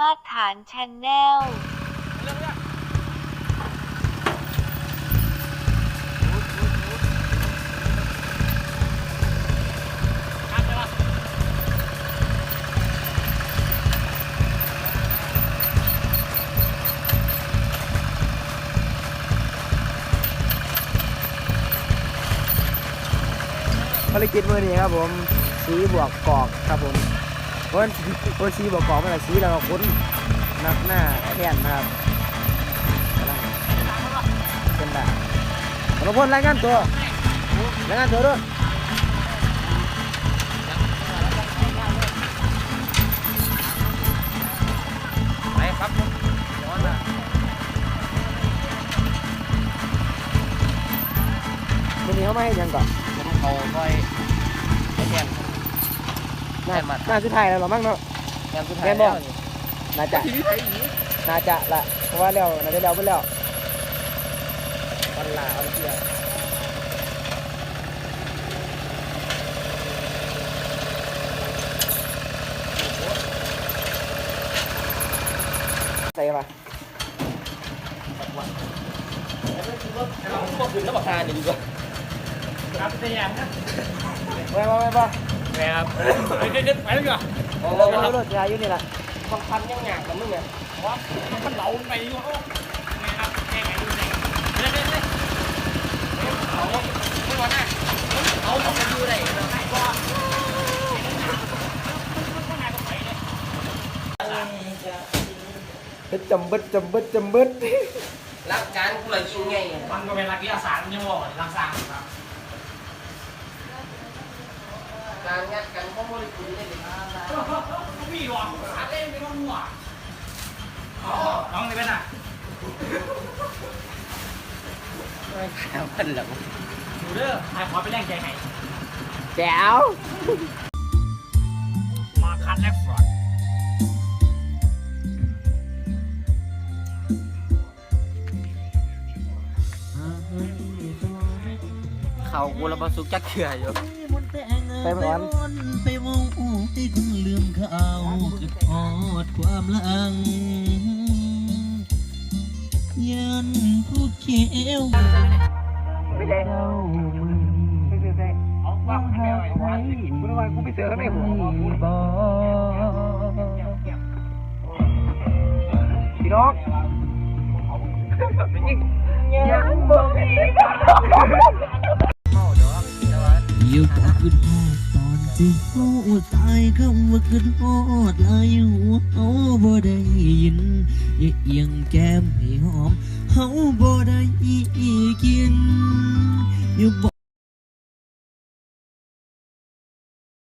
มาตรฐานชนแนล ภารกิจมือนี้ครับผมสีบวกกอกครับผม เพราะเพราะสีบวกกอกมันละสีแล้วก็คุ้นนักหน้าแทนนะครับกำลังเป็นแบบเราพ้นรายงานตัวรายงานตัวด้วยไปครับร้อนอะมือนี้เขาไม่ให้หยังก่อนผมเขาคอยไปแทนห น้าแทนมาหน้าสุดท้ายแล้วเหรอมั้งเนาะแทนสุดท้ายแทนบ่แล้วนี่น่าจะน่าจะละเพราะว่าแล้วน่าจะแล้วไปแล้ววันลาเอาไปเที่ยวใส่ปะเราพวกคืนแล้วบอกทานนี่ดีกว่าครับแต่ยังนะไปไปไป แม่ครับไปเด็ดไปแล้วดีกว่าโอ้เราโหเรารถยาอยู่นี่แหละต้องพันยังหยาบกับมึงเนี่ยว่ามันเหลาไปดีกว่าแม่ครับแม่ไงดูไหนเด็ดเด็ดเด็ดเอาไม่ว่าน่ะเอาต้องไปดูไหนว่าเฮ็ดจำเบิดจำเบิดจำเบิดรักการกูเลยยิงไงมันก็เป็นหลักวิทยาศาสตร์มันยังบอกรักษาครับ การงัดกันเพราะบริสุทธิ์ได้เลยก็มีหรอกหาเล่นไม่ต้องหัวน้องนี่เป็นอะไม่แพ้มันหรอกดูเด้อไอ้ขอไปแรงใจให้แจ๋วมาคันแรกฟรอนเขากูระบสุกจักเขื่ออยู่ ไปมันอ่อน ไปมองให้คุณลืมเขาคือทอดความลังยันผู้เขียวไม่ได้เจ้ามึงเอาให้แม่ไว้ว่าคุณว่ากูไปเจอในหัวบอพี่น้อง ยู่พอขึ้นทอดตอนที่เขาตายก็มาขึ้นทอดลายหัวเขาบ่ได้ยินอย่าเอียงแก้มให้หอมเขาบ่ได้กินอยู่บ่